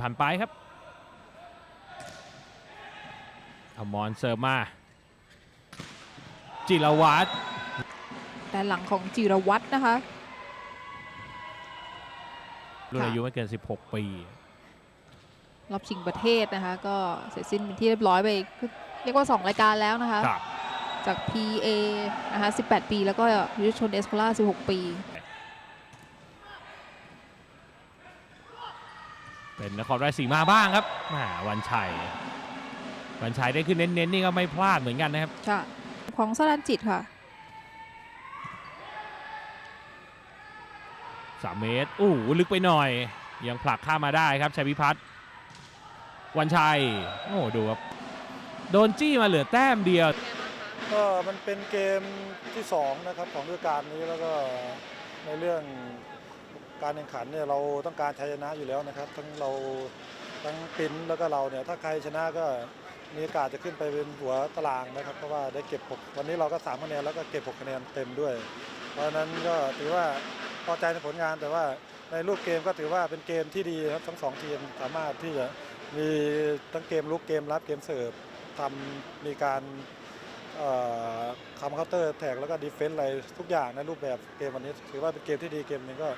ผ่านไปครับอมรเสิร์ฟมา จิรวัตรด้านหลังของจิรวัตรนะคะรุ่นค่ะอายุไม่เกิน 16 ปี รอบชิงประเทศนะคะ ก็เสร็จสิ้นเป็นที่เรียบร้อยไป เรียกว่า 2 รายการแล้วนะคะครับจาก PA นะคะ 18 ปี แล้วก็ยุทธชนเอสโคล่า16 ปี เป็นนครราชสีมาบ้างครับแหม่วันชัย วันชัยได้ขึ้นเน้นๆนี่ก็ไม่พลาดเหมือนกันนะครับ ค่ะของสรันจิตค่ะ 3 เมตรอู้หูลึกไปหน่อย ยังผลักข้ามมาได้ครับชัยพิพัฒน์วันชัย โอ้ดูครับ โดนจี้มาเหลือแต้มเดียว ก็มันเป็นเกมที่สองนะครับของฤดูกาลนี้แล้วก็ในเรื่อง การแข่งขันเนี่ยเราต้องการชัยชนะอยู่แล้วนะครับ ทั้งเราทั้งปิ้นแล้วก็เราเนี่ยถ้าใครชนะก็มีโอกาสจะขึ้นไปเป็นหัวตารางนะครับ เพราะว่าได้เก็บหกวันนี้เราก็สามคะแนนแล้วก็เก็บหกคะแนนเต็มด้วย เพราะฉะนั้นก็ถือว่าพอใจในผลงานแต่ว่าในรูปเกมก็ถือว่าเป็นเกมที่ดีครับทั้งสองทีมสามารถที่จะมีทั้งเกมลุกเกมรับเกมเสิร์ฟทำมีการเอ่อคำเคาน์เตอร์แท็กแล้วก็ดีเฟนต์อะไรทุกอย่างในรูปแบบเกมวันนี้ ถือว่าเป็นเกมที่ดีเกมนึงก็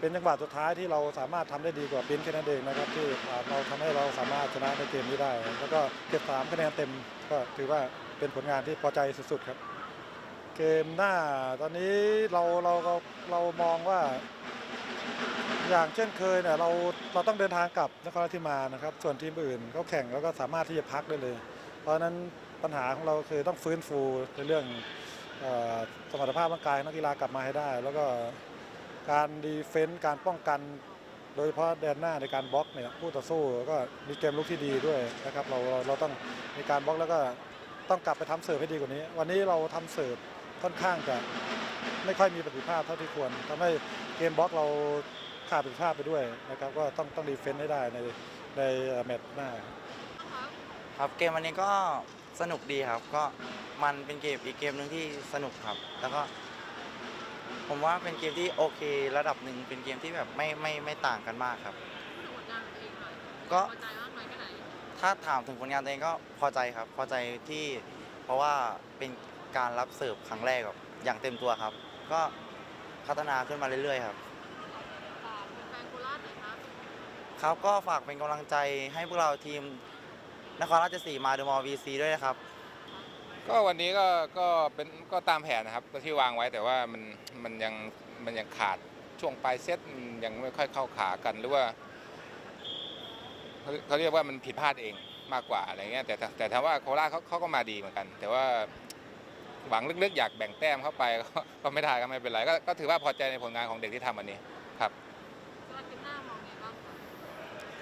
เป็นจังหวะสุดท้ายที่เราสามารถทำได้ดีกว่าปิ้นแค่นั้นเองนะครับ ที่เราทำให้เราสามารถชนะในเกมนี้ได้ แล้วก็เก็บสามคะแนนเต็มก็ถือว่าเป็นผลงานที่พอใจสุดๆครับ เกมหน้าตอนนี้เราเราเราเรามองว่า อย่างเช่นเคยเนี่ยเราเราต้องเดินทางกลับนครราชสีมานะครับ ส่วนทีมอื่นเขาแข่งแล้วก็สามารถที่จะพักได้เลย เพราะฉะนั้นปัญหาของเราคือต้องฟื้นฟูในเรื่องออสมรรถภาพร่างกายนักกีฬากลับมาให้ได้ แล้วก็ การดีเฟนต์การป้องกัน โดยเฉพาะแดนหน้าในการบล็อกเนี่ยผู้ต่อสู้ก็มีเกมลุกที่ดีด้วยนะครับเราเราเราต้องมีการบล็อกแล้วก็ต้องกลับไปทำเสิร์ฟให้ดีกว่านี้ วันนี้เราทำเสิร์ฟค่อนข้างจะไม่ค่อยมีประสิทธิภาพเท่าที่ควรทำให้เกมบล็อกเราขาดประสิทธิภาพไปด้วยนะครับก็ต้องต้องดีเฟนต์ให้ได้ในในแมตช์หน้า ครับเกมวันนี้ก็สนุกดีครับ ก็มันเป็นเกมอีกเกมหนึ่งที่สนุกครับ แล้วก็ ผมว่าเป็นเกมที่โอเคระดับหนึ่งเป็นเกมที่แบบไม่ไม่ไม่ต่างกันมากครับก็ถ้าถามถึงผลงานตัวเองก็พอใจครับ พอใจที่เพราะว่าเป็นการรับเสิร์ฟครั้งแรกแบบอย่างเต็มตัวครับ ก็พัฒนาขึ้นมาเรื่อยๆครับครับก็ฝากเป็นกำลังใจให้พวกเราทีมนครราชสีมาเดอะมอลวีซีด้วยนะครับ ก็วันนี้ก็ก็เป็นก็ตามแผนนะครับที่วางไว้แต่ว่ามันมันยังมันยังขาดช่วงปลายเซตมันยังไม่ค่อยเข้าขากันหรือว่าเขาเขาเรียกว่ามันผิดพลาดเองมากกว่าอะไรเงี้ยแต่แต่แต่ถ้าว่าโคราชเขาเขาก็มาดีเหมือนกัน แต่ว่าหวังลึกๆอยากแบ่งแต้มเข้าไปก็ก็ไม่ได้ก็ไม่เป็นไรก็ก็ถือว่าพอใจในผลงานของเด็กที่ทำวันนี้ครับ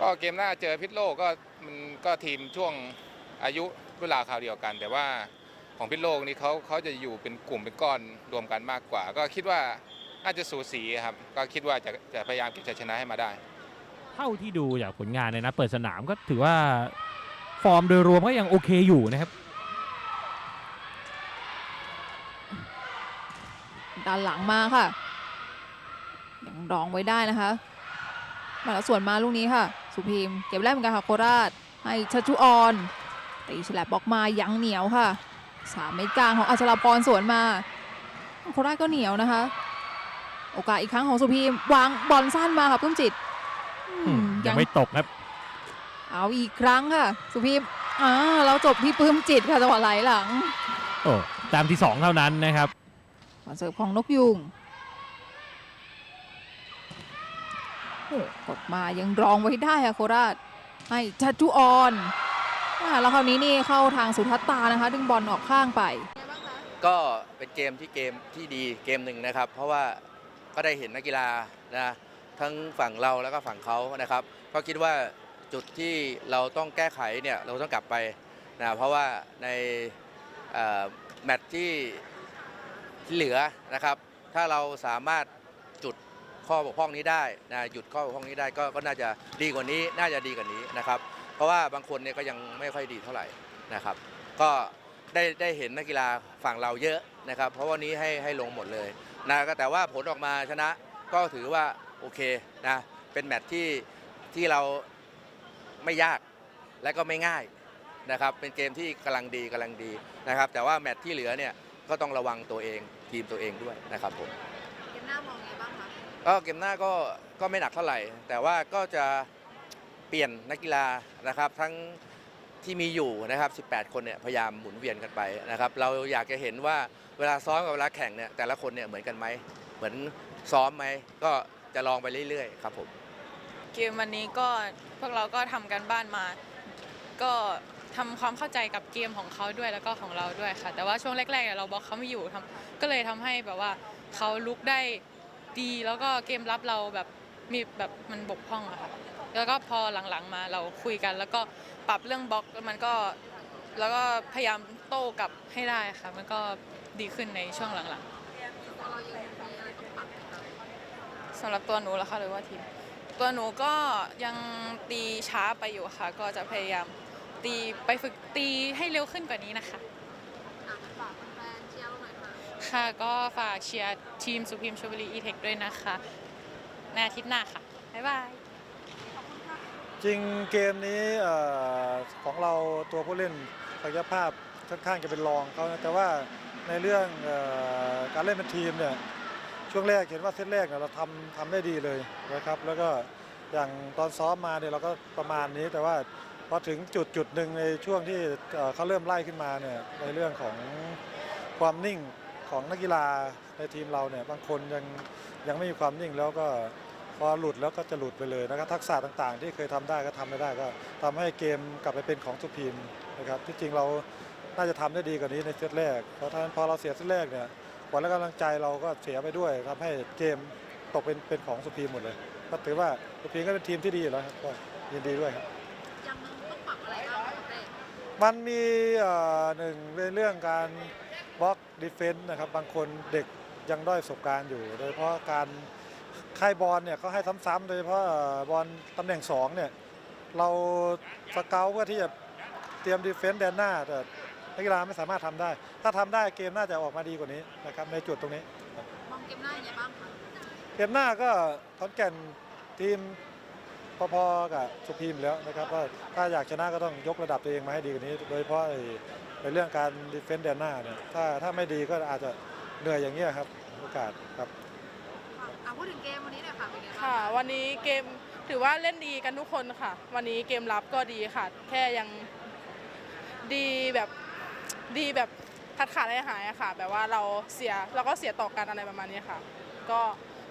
ก็เกมหน้าเจอพิษโลกก็มันก็ทีมช่วงอายุรุ่นราวคราวเดียวกัน แต่ว่า ของพิษโลกนี่เขาเขาจะอยู่เป็นกลุ่มเป็นก้อนรวมกันมากกว่า ก็คิดว่าน่าจะสูสีครับก็คิดว่าจะจะพยายามเก็บชัยชนะให้มาได้ เท่าที่ดูจากผลงานในนัดเปิดสนามก็ถือว่าฟอร์มโดยรวมก็ยังโอเคอยู่นะครับ ด้านหลังมาค่ะยังรองไว้ได้นะคะ มาแล้วส่วนมาลูกนี้ค่ะ สุพีมเก็บแรกเหมือนกันค่ะโคราชให้ชัชชุออนตีฉลับบล็อกมายังเหนียวค่ะ สามเมตรกลางของอัชราพรสวนมาโคราชก็เหนียวนะคะ โอกาสอีกครั้งของสุพีมวางบอลสั้นมาค่ะปลื้มจิตอืมยังไม่ตกครับ เอาอีกครั้งค่ะ สุพีมอ่าเราจบที่ปลื้มจิตค่ะจังหวะไหลหลังโอ้แต้มที่2เท่านั้นนะครับบอลเสิร์ฟของนกยุงโอ้กดมายังรองไว้ได้ค่ะโคราชให้ชัชจุออน อ่าแล้วคราวนี้นี่เข้าทางสุทัศตานะคะ ดึงบอลออกข้างไป ก็เป็นเกมที่เกมที่ดีเกมหนึ่งนะครับ เพราะว่าก็ได้เห็นนักกีฬานะทั้งฝั่งเราแล้วก็ฝั่งเขานะครับ ก็คิดว่าจุดที่เราต้องแก้ไขเนี่ยเราต้องกลับไปนะเพราะว่าในเอ่อแมตช์ที่ที่เหลือนะครับ ถ้าเราสามารถจุดข้อบกพร่องนี้ได้นะหยุดข้อบกพร่องนี้ได้ก็ก็น่าจะดีกว่านี้น่าจะดีกว่านี้นะครับ เพราะว่าบางคนเนี่ยก็ยังไม่ค่อยดีเท่าไหร่นะครับ ก็ได้ได้เห็นนักกีฬาฝั่งเราเยอะนะครับ เพราะวันนี้ให้ให้ลงหมดเลยนะก็แต่ว่าผลออกมาชนะก็ถือว่าโอเคนะเป็นแมตช์ที่ที่เราไม่ยากและก็ไม่ง่ายนะครับ เป็นเกมที่กำลังดีกำลังดีนะครับ แต่ว่าแมตช์ที่เหลือเนี่ยก็ต้องระวังตัวเองทีมตัวเองด้วยนะครับผมเกมหน้ามองไงบ้างคะก็เกมหน้าก็ก็ไม่หนักเท่าไหร่ แต่ว่าก็จะเปลี่ยนนักกีฬานะครับ ทั้งที่มีอยู่นะครับ 18 คนเนี่ยพยายามหมุนเวียนกันไปนะครับ เราอยากจะเห็นว่าเวลาซ้อมกับเวลาแข่งเนี่ยแต่ละคนเนี่ยเหมือนกันไหมเหมือนซ้อมไหมก็จะลองไปเรื่อยๆครับผมเกมวันนี้ก็พวกเราก็ทำกันบ้านมา ก็ทำความเข้าใจกับเกมของเขาด้วยแล้วก็ของเราด้วยค่ะ แต่ว่าช่วงแรกๆเราบล็อกเขาไม่อยู่ทำก็เลยทำให้แบบว่าเขาลุกได้ดีแล้วก็เกมรับเราแบบมีแบบมันบกพร่องอะค่ะ แล้วก็พอหลังๆมาเราคุยกัน แล้วก็ปรับเรื่องบล็อกแล้วมันก็แล้วก็พยายามโต้กลับให้ได้ค่ะ มันก็ดีขึ้นในช่วงหลังๆสำหรับตัวหนูแล้วคะหรือว่าทีมตัวหนูก็ยังตีช้าไปอยู่ค่ะ ก็จะพยายามตีไปฝึกตีให้เร็วขึ้นกว่านี้นะคะค่ะค่ะก็ฝากเชียร์ทีมสุพิมชลบุรีอีเทคด้วยนะคะในอาทิตย์หน้าค่ะ บ๊ายบาย จริงเกมนี้ของเราตัวผู้เล่นศักยภาพค่อนข้างจะเป็นรองเขาแต่ว่าในเรื่องอการเล่นเป็นทีมเนี่ยช่วงแรกเห็นว่าเซตแรกเนี่ยเราทำทำได้ดีเลยนะครับ แล้วก็อย่างตอนซ้อมมาเนี่ยเราก็ประมาณนี้แต่ว่าพอถึงจุดจุดหนึ่งในช่วงที่เขาเริ่มไล่ขึ้นมาเนี่ยในเรื่องของความนิ่งของนักกีฬาในทีมเราเนี่ยบางคนยังยังไม่มีความนิ่งแล้วก็ พอหลุดแล้วก็จะหลุดไปเลยนะครับทักษะต่างๆ ที่เคยทำได้ก็ทำไม่ได้ก็ทำให้เกมกลับไปเป็นของสุพีมนะครับที่จริงเราน่าจะทำได้ดีกว่านี้ในเซตแรก เพราะฉะนั้นพอเราเสียเซตแรกเนี่ยผลและกำลังใจเราก็เสียไปด้วยทำให้เกมตกเป็นเป็นของสุพีมหมดเลย ก็ถือว่าสุพีมก็เป็นทีมที่ดีอยู่แล้วครับก็ยินดีด้วยครับยังต้องปรับอะไรบ้างคะเต้มันมีเอ่อหนึ่งในเรื่องการบล็อกดีเฟนต์นะครับบางคนเด็กยังด้อยประสบการณ์อยู่ โดยเฉพาะการ ค่ายบอลเนี่ยเขาให้ซ้ำๆโดยเฉพาะเอ่อบอลตำแหน่งสองเนี่ยเราสเกลเพื่อที่จะเตรียมดีเฟนต์แดนหน้าแต่นักกีฬาไม่สามารถทำได้ ถ้าทำได้เกมน่าจะออกมาดีกว่านี้นะครับในจุดตรงนี้มองเกมหน้ายังไงบ้างคะเกมหน้าก็ขอนแก่นทีมพอๆกับสุพีมแล้วนะครับว่าถ้าอยากชนะก็ต้องยกระดับตัวเองมาให้ดีกว่านี้ โดยเฉพาะไอ้ในเรื่องการดีเฟนต์แดนหน้าเนี่ยถ้าถ้าไม่ดีก็อาจจะเหนื่อยอย่างเงี้ยครับโอกาสครับ อะพูดถึงเกมวันนี้หน่อยค่ะเป็นไงบ้างค่ะ วันนี้เกมถือว่าเล่นดีกันทุกคนค่ะ วันนี้เกมรับก็ดีค่ะ แค่ยังดีแบบดีแบบขาดขาดหายหายๆอะค่ะ แบบว่าเราเสียเราก็เสียต่อกันอะไรประมาณนี้ค่ะ ก็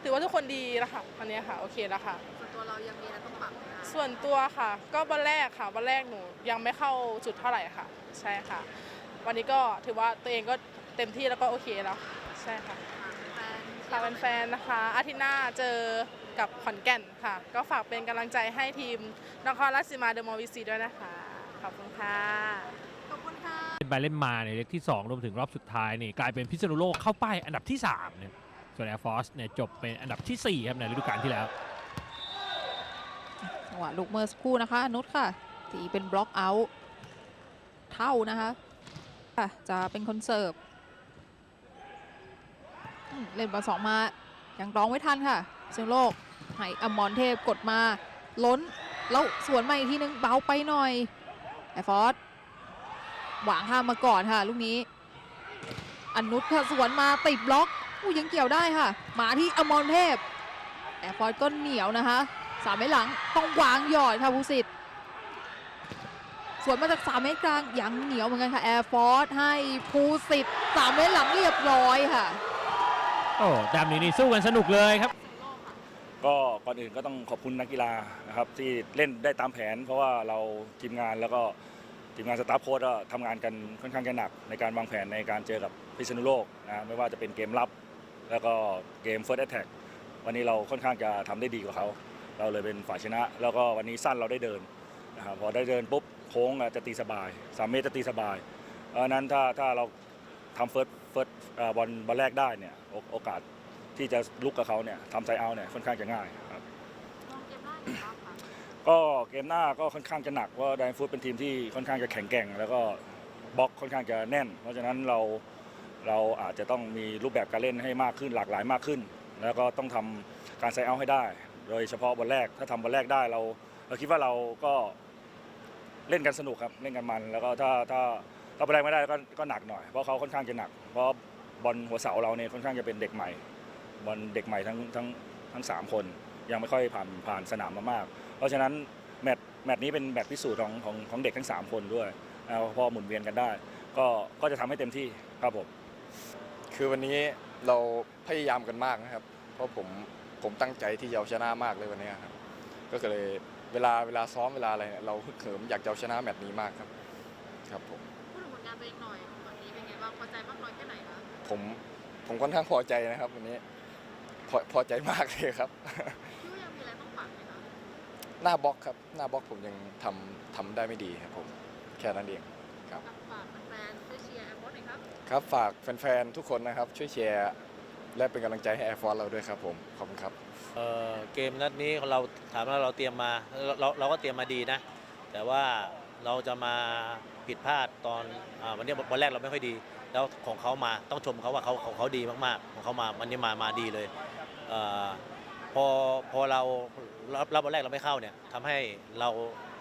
ถือว่าทุกคนดีแล้วค่ะวันนี้ค่ะ โอเคแล้วค่ะ ส่วนตัวเรายังมีอะไรต้องปรับไหมคะส่วนตัวค่ะ ก็วันแรกค่ะวันแรกหนูยังไม่เข้าจุดเท่าไหร่ค่ะ ใช่ค่ะ วันนี้ก็ถือว่าตัวเองก็เต็มที่แล้วก็โอเคแล้ว ใช่ค่ะ แฟนเชียค่ะร์แฟนๆ นะคะ อาทิตย์หน้าเจอกับขอนแก่นค่ะ ก็ฝากเป็นกำลังใจให้ทีมนครราชสีมาเดอะมอลวิซีด้วยนะคะ ขอบคุณค่ะ ขอบคุณค่ะ เล่นไปเล่นมาในเล็กที่ 2 รวมถึงรอบสุดท้ายนี่กลายเป็นพิษณุโลกเข้าป้ายอันดับที่ 3 เนี่ย ส่วน Air Force เนี่ยจบเป็นอันดับทีสี่ 4 ครับในฤดูกาลที่แล้ว จังหวะลูกเมื่อสักครู่นะคะนุชค่ะตีเป็นบล็อกเอาท์เท่านะคะค่ะจะเป็นคนเสิร์ฟอืม เล่นบอลสองมายังร้องไม่ทันค่ะเซงโลกให้อมรเทพกดมาล้นแล้วสวนมาอีกทีนึงเบาไปหน่อยแอร์ฟอร์สหวางข้ามมาก่อนค่ะลูกนี้อนุชค่ะสวนมาติดบล็อกอู้ยังเกี่ยวได้ค่ะ มาที่อมรเทพแอร์ฟอร์สก็เหนียวนะคะสามเมตรหลังต้องวางหยอดค่ะภูสิทธิ์สวนมาจากสามเมตรกลางยังเหนียวเหมือนกันค่ะแอร์ฟอร์สให้ภูสิทธิ์สามเมตรหลังเรียบร้อยค่ะ โอ้แต้มนี้นี่สู้กันสนุกเลยครับ ก็ก่อนอื่นก็ต้องขอบคุณนักกีฬานะครับที่เล่นได้ตามแผน เพราะว่าเราทีมงานแล้วก็ทีมงานสตาฟโค้ชก็ทำงานกันค่อนข้างจะหนัก ในการวางแผนในการเจอกับพิษณุโลกนะไม่ว่าจะเป็นเกมรับ แล้วก็เกมเฟิร์สแอตแทกวันนี้เราค่อนข้างจะทำได้ดีกว่าเขาเราเลยเป็นฝ่ายชนะ แล้วก็วันนี้สั้นเราได้เดินนะครับพอได้เดินปุ๊บโค้งจะตีสบายสามเมตรจะตีสบายเพราะนั้นถ้าถ้าเราทำเฟิร์ส เฟิร์สบอลบอลแรกได้เนี่ยโอโอกาสที่จะลุกกับเขาเนี่ยทำไซเอาเนี่ยค่อนข้างจะง่ายครับก็เกมหน้าก็ค่อนข้างจะหนักเพราะไดฟูดเป็นทีมที่ค่อนข้างจะแข็งแกร่ง แล้วก็บล็อกค่อนข้างจะแน่น เพราะฉะนั้นเราเราอาจจะต้องมีรูปแบบการเล่นให้มากขึ้นหลากหลายมากขึ้น แล้วก็ต้องทำการไซเอาให้ได้ โดยเฉพาะบอลแรกถ้าทำบอลแรกได้เราเราคิดว่าเราก็เล่นกันสนุกครับเล่นกันมัน แล้วก็ถ้าถ้า ถ้าไปได้ไม่ได้ก็ก็หนักหน่อยเพราะเขาค่อนข้างจะหนัก เพราะบอลหัวเสาเราเนี่ยค่อนข้างจะเป็นเด็กใหม่ บอลเด็กใหม่ทั้งทั้งทั้งสามคน ยังไม่ค่อยผ่านผ่านสนามมามาก เพราะฉะนั้นแมตช์แมตช์นี้เป็นแมตช์พิสูจน์ของของของเด็กทั้งสามคนด้วยเอาพอหมุนเวียนกันได้ ก็ก็จะทำให้เต็มที่ครับผม คือวันนี้เราพยายามกันมากนะครับ เพราะผมผมตั้งใจที่จะเอาชนะมากเลยวันนี้ครับ ก็เลยเวลาเวลาซ้อมเวลาอะไรเนี่ยเราฮึกเหิมอยากจะเอาชนะแมตช์นี้มากครับ ครับผม พูดถึงผลงานตัวเองหน่อยวันนี้เป็นไงบ้างพอใจมากน้อยแค่ไหนคะผมผมค่อนข้างพอใจนะครับวันนี้พอพอใจมากเลยครับคิดว่ายังมีอะไรต้องปรับไหมคะหน้าบล็อกครับ หน้าบล็อกผมยังทำทำได้ไม่ดีครับผมแค่นั้นเองครับฝากแฟนๆช่วยเชียร์แอร์พอร์ตหน่อยครับ ครับฝากแฟนๆทุกคนนะครับ ช่วยแชร์ และเป็นกำลังใจให้ Air Force เราด้วยครับผมขอบคุณครับ เอ่อเกมนัดนี้เราถามว่าเราเตรียมมาเราเราเราก็เตรียมมาดีนะ แต่ว่า เราจะมาผิดพลาดตอนอวันนี้วันแรกเราไม่ค่อยดี แล้วของเขามาต้องชมเขาว่าเขาของเขาดีมากๆ ของเขามาวันนี้มามาดีเลยเอพอพอเรารับรับวันแรกเราไม่เข้าเนี่ยทำให้เรา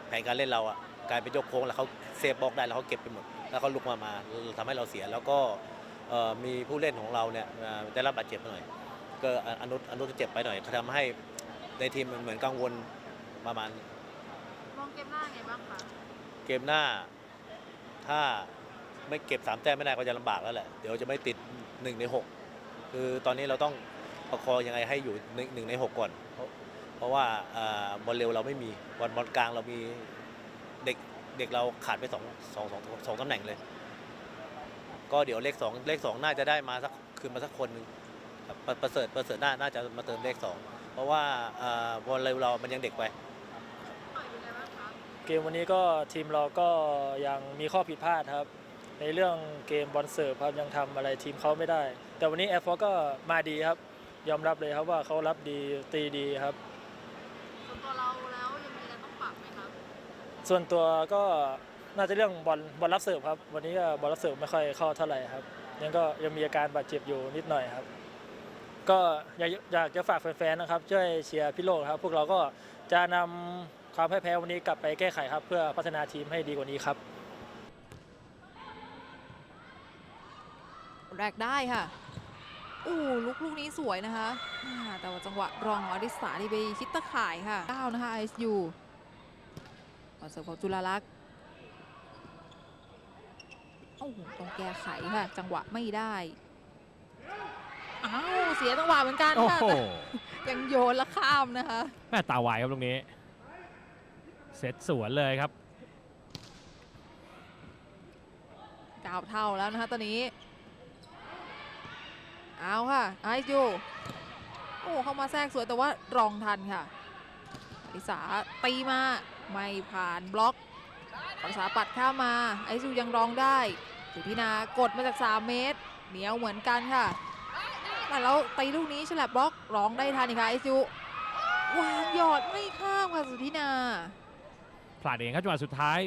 แผนการเล่นเราอะกลายเป็นยกโค้งแล้วเขาเซฟบล็อกได้แล้วเขาเก็บไปหมดแล้วเขาลุกมามาทำให้เราเสียแล้วก็มีผู้เล่นของเราเนี่ยได้รับบาดเจ็บหน่อยก็อนุอนุเจ็บไปหน่อยทำให้ในทีมมันเหมือนกังวลประมาณมองเกมหน้าไงบ้างคะ เกมหน้า ถ้าไม่เก็บสามแต้มไม่ได้ก็จะลำบากแล้วแหละ เดี๋ยวจะไม่ติดหนึ่งในหกคือตอนนี้เราต้องประคองยังไงให้อยู่หนึ่งหนึ่งในหกก่อน เพราะเพราะว่าบอลเร็วเราไม่มีบอลบอลกลางเรามีเด็กเด็กเราขาดไปสองสองสองสองตำแหน่งเลย ก็เดี๋ยวเลขสองเลขสองน่าจะได้มาสักคืนมาสักคนนึงประเสริฐประเสริฐน่าน่าจะมาเติมเลขสองเพราะว่าบอลเร็วเรามันยังเด็กไป เกมวันนี้ก็ทีมเราก็ยังมีข้อผิดพลาดครับ ในเรื่องเกมบอลเสิร์ฟครับยังทำอะไรทีมเขาไม่ได้ แต่วันนี้แอร์ฟอร์ก็มาดีครับ ยอมรับเลยครับว่าเขารับดีตีดีครับ ส่วนตัวเราแล้วยังมีอะไรต้องปรับไหมครับ ส่วนตัวก็น่าจะเรื่องบอลบอลรับเสิร์ฟครับ วันนี้ก็บอลรับเสิร์ฟไม่ค่อยเข้าเท่าไหร่ครับยังก็ยังมีอาการบาดเจ็บอยู่นิดหน่อยครับ ก็อยากอยากจะฝากแฟนๆนะครับช่วยเชียร์พี่โลกครับ พวกเราก็จะนำ ความพ่ายแพ้วันนี้กลับไปแก้ไขครับ เพื่อพัฒนาทีมให้ดีกว่านี้ครับ แรกได้ค่ะอู้ลูกลูกนี้สวยนะคะอ่าแต่ว่าจังหวะรองของอดิสาที่ไปชิดตะข่ายค่ะก้าวนะคะ ISU บอลเสิร์ฟของจุฬาลักษณ์โอ้โหต้องแก้ไขค่ะ จังหวะไม่ได้อ้าวเสียจังหวะเหมือนกันโอ้ค่ะโหแต่ยังโยนและข้ามนะคะ แม่ตาไวครับตรงนี้ เซตสวนเลยครับเก้าเท่าแล้วนะคะตอนนี้ เอาค่ะไอซ์ยูโอ้เข้ามาแทรกสวยแต่ว่ารองทันค่ะอริสาตีมาไม่ผ่านบล็อกอริสาปัดข้ามา ไอซูยังรองได้สุธินากดมาจาก 3 เมตร เหนียวเหมือนกันค่ะ แต่แล้วตีลูกนี้ฉลับบล็อกร้องได้ทันอีกค่ะไอซูวางหยอดไม่ข้ามค่ะสุธินา พลาดเองครับจังหวะสุดท้าย